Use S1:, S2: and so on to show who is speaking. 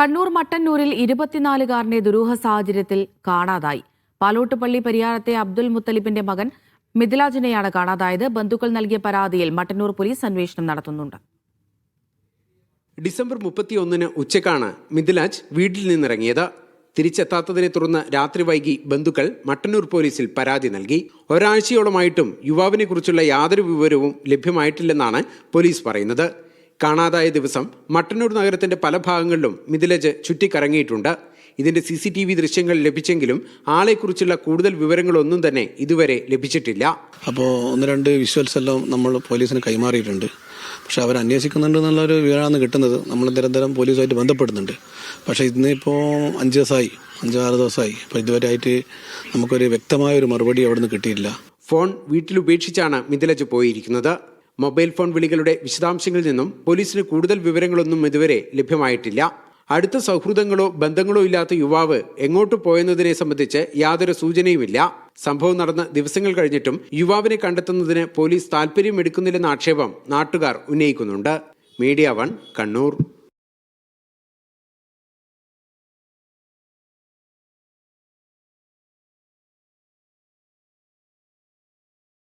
S1: കണ്ണൂർ മട്ടന്നൂരിൽ ഇരുപത്തിനാലുകാരനെ ദുരൂഹ സാഹചര്യത്തിൽ കാണാതായി. പാലോട്ടുപള്ളി പരിയാരത്തെ അബ്ദുൽ മുത്തലിബിന്റെ മകൻ മിഥിലാജിനെയാണ് കാണാതായത്. ബന്ധുക്കൾ നൽകിയ പരാതിയിൽ മട്ടന്നൂർ പോലീസ് അന്വേഷണം നടത്തുന്നുണ്ട്.
S2: ഡിസംബർ മുപ്പത്തിയൊന്നിന് ഉച്ചക്കാണ് മിഥിലാജ് വീട്ടിൽ നിന്നിറങ്ങിയത്. തിരിച്ചെത്താത്തതിനെ തുടർന്ന് രാത്രി വൈകി ബന്ധുക്കൾ മട്ടന്നൂർ പോലീസിൽ പരാതി നൽകി. ഒരാഴ്ചയോളമായിട്ടും യുവാവിനെ കുറിച്ചുള്ള യാതൊരു വിവരവും ലഭ്യമായിട്ടില്ലെന്നാണ് പോലീസ് പറയുന്നത്. കാണാതായ ദിവസം മട്ടന്നൂർ നഗരത്തിന്റെ പല ഭാഗങ്ങളിലും മിഥിലജ് ചുറ്റിക്കറങ്ങിയിട്ടുണ്ട്. ഇതിന്റെ സി സി ടി വി ദൃശ്യങ്ങൾ ലഭിച്ചെങ്കിലും ആളെക്കുറിച്ചുള്ള കൂടുതൽ വിവരങ്ങളൊന്നും തന്നെ ഇതുവരെ ലഭിച്ചിട്ടില്ല.
S3: അപ്പോൾ ഒന്ന് രണ്ട് വിഷ്വൽസ് എല്ലാം നമ്മൾ പോലീസിന് കൈമാറിയിട്ടുണ്ട്. പക്ഷെ അവർ അന്വേഷിക്കുന്നുണ്ട് എന്നുള്ളൊരു വിവരമാണ് കിട്ടുന്നത്. നമ്മൾ നിരന്തരം പോലീസുമായിട്ട് ബന്ധപ്പെടുന്നുണ്ട്. പക്ഷേ ഇന്നിപ്പോൾ അഞ്ച് ദിവസമായി അഞ്ചാറ് ദിവസമായി. അപ്പോൾ ഇതുവരെ ആയിട്ട് നമുക്കൊരു വ്യക്തമായ ഒരു മറുപടി അവിടെ നിന്ന് കിട്ടിയില്ല
S2: ഫോൺ വീട്ടിൽ ഉപേക്ഷിച്ചാണ് മിഥിലജ് പോയിരിക്കുന്നത്. മൊബൈൽ ഫോൺ വിളികളുടെ വിശദാംശങ്ങളിൽ നിന്നും പോലീസിന് കൂടുതൽ വിവരങ്ങളൊന്നും ഇതുവരെ ലഭ്യമായിട്ടില്ല. അടുത്ത സൗഹൃദങ്ങളോ ബന്ധങ്ങളോ ഇല്ലാത്ത യുവാവ് എങ്ങോട്ട് പോയെന്നതിനെ സംബന്ധിച്ച് യാതൊരു സൂചനയുമില്ല. സംഭവം നടന്ന ദിവസങ്ങൾ കഴിഞ്ഞിട്ടും യുവാവിനെ കണ്ടെത്തുന്നതിന് പോലീസ് താൽപര്യം എടുക്കുന്നില്ലെന്ന ആക്ഷേപം നാട്ടുകാർ ഉന്നയിക്കുന്നുണ്ട്. Media One Kannur.